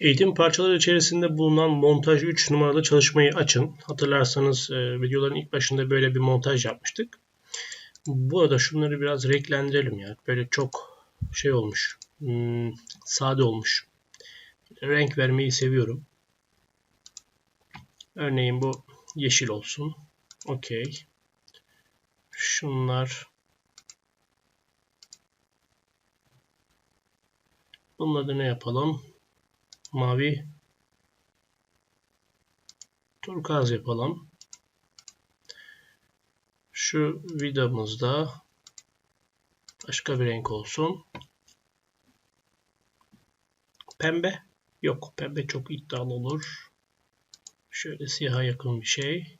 Eğitim parçaları içerisinde bulunan montaj 3 numaralı çalışmayı açın. Hatırlarsanız e, videoların ilk başında böyle bir montaj yapmıştık. Bu arada şunları biraz renklendirelim ya. Böyle çok şey olmuş. Hmm, sade olmuş. Renk vermeyi seviyorum. Örneğin bu yeşil olsun. Okey. Şunlar Bunun adını yapalım? Mavi turkuaz yapalım. Şu vidamızda başka bir renk olsun. Pembe. Yok pembe çok iddialı olur. Şöyle siyaha yakın bir şey.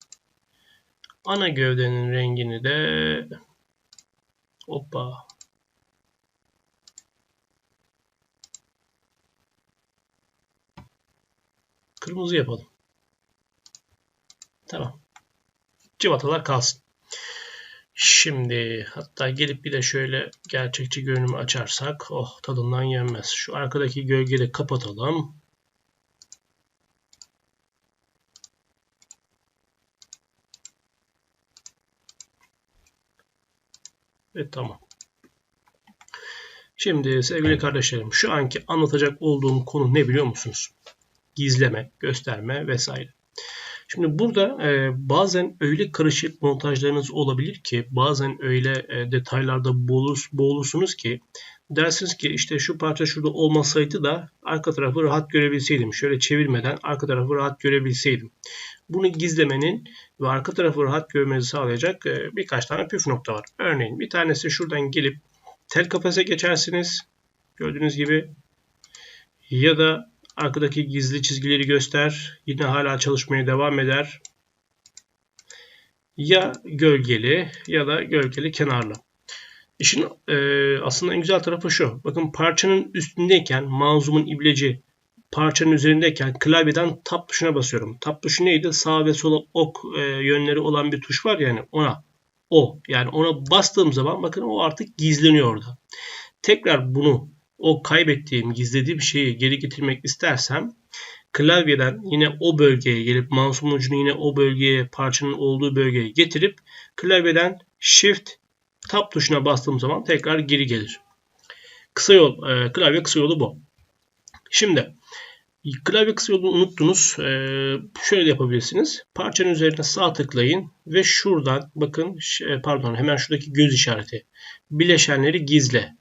Ana gövdenin rengini de hoppa Kırmızı yapalım. Tamam. Civatalar kalsın. Şimdi hatta gelip bir de şöyle gerçekçi görünümü açarsak oh tadından yenmez. Şu arkadaki gölgeyi kapatalım. Ve tamam. Şimdi sevgili kardeşlerim şu anki anlatacak olduğum konu ne biliyor musunuz? Gizleme, gösterme vesaire. Şimdi burada e, bazen öyle karışık montajlarınız olabilir ki bazen öyle e, detaylarda boğulur, boğulursunuz ki dersiniz ki işte şu parça şurada olmasaydı da arka tarafı rahat görebilseydim. Şöyle çevirmeden arka tarafı rahat görebilseydim. Bunu gizlemenin ve arka tarafı rahat görmenizi sağlayacak e, birkaç tane püf nokta var. Örneğin bir tanesi şuradan gelip tel kafese geçersiniz. Gördüğünüz gibi ya da Arkadaki gizli çizgileri göster. Yine hala çalışmaya devam eder. Ya gölgeli ya da gölgeli kenarlı. İşin e, aslında en güzel tarafı şu. Bakın parçanın üstündeyken mouse'umun ibleci parçanın üzerindeyken klavyeden tab tuşuna basıyorum. Tab tuşu neydi? Sağ ve sola ok e, yönleri olan bir tuş var yani ona. O. Yani ona bastığım zaman bakın o artık gizleniyor orada. Tekrar bunu o kaybettiğim, gizlediğim şeyi geri getirmek istersem klavyeden yine o bölgeye gelip mouse'un ucunu yine o bölgeye, parçanın olduğu bölgeye getirip klavyeden Shift Tab tuşuna bastığım zaman tekrar geri gelir. Kısa yol, e, klavye kısa yolu bu. Şimdi klavye kısa yolunu unuttunuz. E, şöyle yapabilirsiniz. Parçanın üzerine sağ tıklayın ve şuradan bakın pardon hemen şuradaki göz işareti. Bileşenleri gizle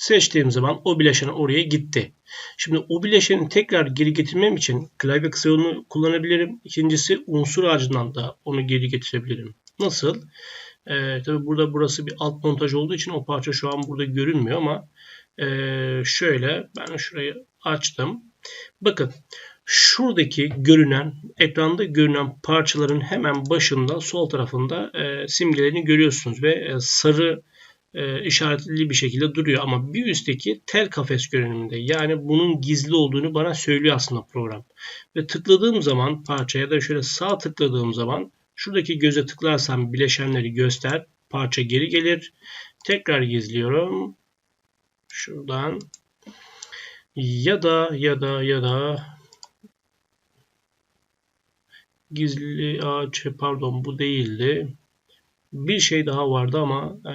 seçtiğim zaman o bileşen oraya gitti. Şimdi o bileşeni tekrar geri getirmem için klavye kısa kullanabilirim. İkincisi unsur ağacından da onu geri getirebilirim. Nasıl? Ee, tabii burada burası bir alt montaj olduğu için o parça şu an burada görünmüyor ama e, şöyle ben şurayı açtım. Bakın şuradaki görünen ekranda görünen parçaların hemen başında sol tarafında e, simgelerini görüyorsunuz ve e, sarı e, işaretli bir şekilde duruyor. Ama bir üstteki tel kafes görünümünde. Yani bunun gizli olduğunu bana söylüyor aslında program. Ve tıkladığım zaman parçaya da şöyle sağ tıkladığım zaman şuradaki göze tıklarsam bileşenleri göster. Parça geri gelir. Tekrar gizliyorum. Şuradan. Ya da ya da ya da gizli ağaç pardon bu değildi. Bir şey daha vardı ama e,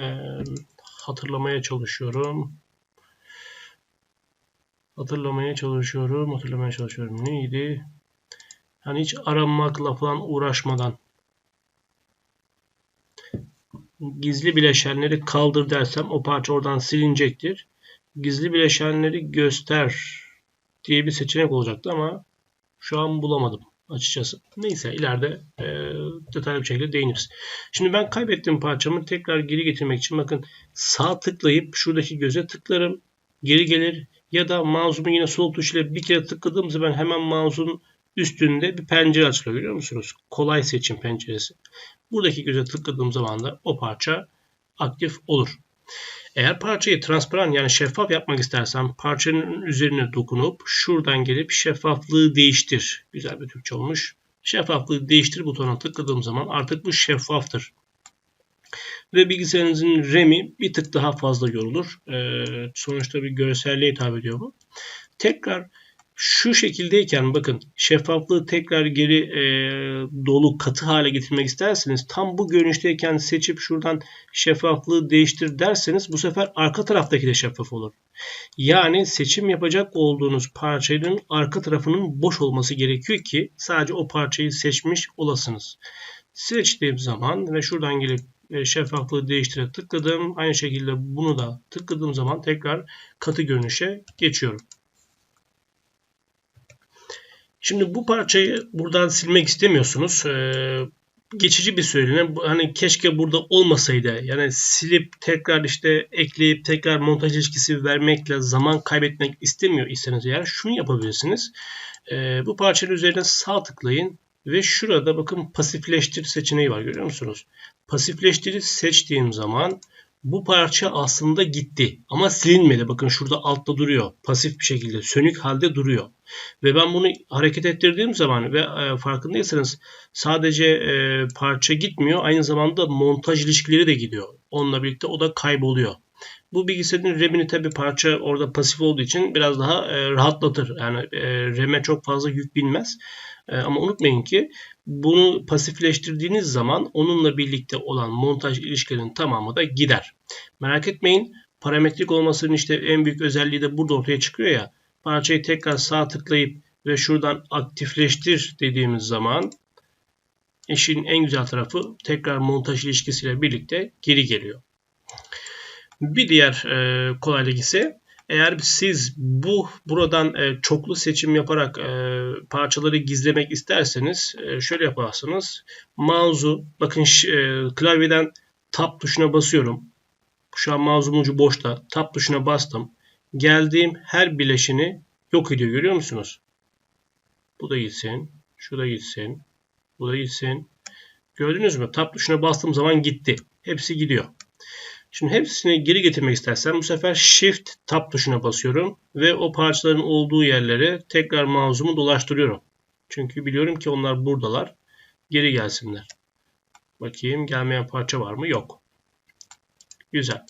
hatırlamaya çalışıyorum. Hatırlamaya çalışıyorum. Hatırlamaya çalışıyorum. Neydi? Hani hiç aranmakla falan uğraşmadan gizli bileşenleri kaldır dersem o parça oradan silinecektir. Gizli bileşenleri göster diye bir seçenek olacaktı ama şu an bulamadım açıkçası. Neyse ileride e, detaylı bir şekilde değiniriz. Şimdi ben kaybettiğim parçamı tekrar geri getirmek için bakın sağ tıklayıp şuradaki göze tıklarım. Geri gelir ya da mouse'umu yine sol tuşuyla bir kere tıkladığım zaman hemen mouse'un üstünde bir pencere açılıyor görüyor musunuz? Kolay seçim penceresi. Buradaki göze tıkladığım zaman da o parça aktif olur. Eğer parçayı transparan yani şeffaf yapmak istersen parçanın üzerine dokunup şuradan gelip şeffaflığı değiştir. Güzel bir Türkçe olmuş. Şeffaflığı değiştir butonuna tıkladığım zaman artık bu şeffaftır. Ve bilgisayarınızın RAM'i bir tık daha fazla yorulur. Ee, sonuçta bir görselliğe hitap ediyor bu. Tekrar Şu şekildeyken bakın şeffaflığı tekrar geri e, dolu katı hale getirmek isterseniz tam bu görünüşteyken seçip şuradan şeffaflığı değiştir derseniz bu sefer arka taraftaki de şeffaf olur. Yani seçim yapacak olduğunuz parçanın arka tarafının boş olması gerekiyor ki sadece o parçayı seçmiş olasınız. Seçtiğim zaman ve şuradan gelip e, şeffaflığı değiştire tıkladım. Aynı şekilde bunu da tıkladığım zaman tekrar katı görünüşe geçiyorum. Şimdi bu parçayı buradan silmek istemiyorsunuz. Ee, geçici bir süreliğine hani keşke burada olmasaydı. Yani silip tekrar işte ekleyip tekrar montaj ilişkisi vermekle zaman kaybetmek istemiyor iseniz eğer şunu yapabilirsiniz. Ee, bu parçanın üzerine sağ tıklayın ve şurada bakın pasifleştir seçeneği var görüyor musunuz? Pasifleştiri seçtiğim zaman bu parça aslında gitti ama silinmedi. Bakın şurada altta duruyor. Pasif bir şekilde sönük halde duruyor. Ve ben bunu hareket ettirdiğim zaman ve e, farkındaysanız sadece e, parça gitmiyor aynı zamanda montaj ilişkileri de gidiyor. Onunla birlikte o da kayboluyor. Bu bilgisayarın RAM'ini tabi parça orada pasif olduğu için biraz daha e, rahatlatır. Yani e, RAM'e çok fazla yük binmez. E, ama unutmayın ki bunu pasifleştirdiğiniz zaman onunla birlikte olan montaj ilişkilerinin tamamı da gider. Merak etmeyin parametrik olmasının işte en büyük özelliği de burada ortaya çıkıyor ya. Parçayı tekrar sağ tıklayıp ve şuradan aktifleştir dediğimiz zaman işin en güzel tarafı tekrar montaj ilişkisiyle birlikte geri geliyor. Bir diğer e, kolaylık ise eğer siz bu buradan e, çoklu seçim yaparak e, parçaları gizlemek isterseniz e, şöyle yaparsınız. Mouse'u bakın e, klavyeden tab tuşuna basıyorum. Şu an mouse'um ucu boşta. Tab tuşuna bastım. Geldiğim her bileşini yok ediyor görüyor musunuz? Bu da gitsin. Şu da gitsin. Bu da gitsin. Gördünüz mü? Tab tuşuna bastığım zaman gitti. Hepsi gidiyor. Şimdi hepsini geri getirmek istersem bu sefer Shift Tab tuşuna basıyorum ve o parçaların olduğu yerlere tekrar mouse'umu dolaştırıyorum. Çünkü biliyorum ki onlar buradalar. Geri gelsinler. Bakayım gelmeyen parça var mı? Yok. Güzel.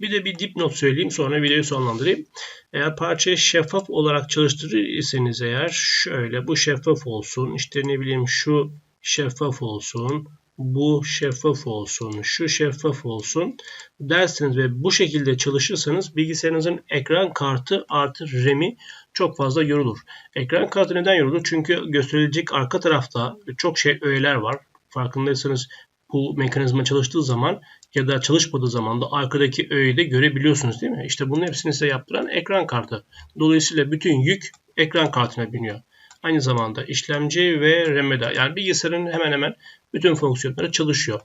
Bir de bir dipnot söyleyeyim sonra videoyu sonlandırayım. Eğer parçayı şeffaf olarak çalıştırırsanız eğer şöyle bu şeffaf olsun. İşte ne bileyim şu şeffaf olsun, bu şeffaf olsun, şu şeffaf olsun derseniz ve bu şekilde çalışırsanız bilgisayarınızın ekran kartı artı RAM'i çok fazla yorulur. Ekran kartı neden yorulur? Çünkü gösterilecek arka tarafta çok şey öğeler var. Farkındaysanız bu mekanizma çalıştığı zaman ya da çalışmadığı zaman da arkadaki öğeyi de görebiliyorsunuz değil mi? İşte bunun hepsini size yaptıran ekran kartı. Dolayısıyla bütün yük ekran kartına biniyor aynı zamanda işlemci ve RAM'de yani bilgisayarın hemen hemen bütün fonksiyonları çalışıyor.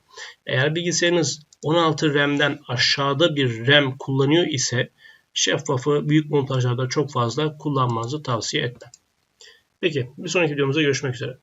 Eğer bilgisayarınız 16 RAM'den aşağıda bir RAM kullanıyor ise şeffafı büyük montajlarda çok fazla kullanmanızı tavsiye etmem. Peki bir sonraki videomuzda görüşmek üzere.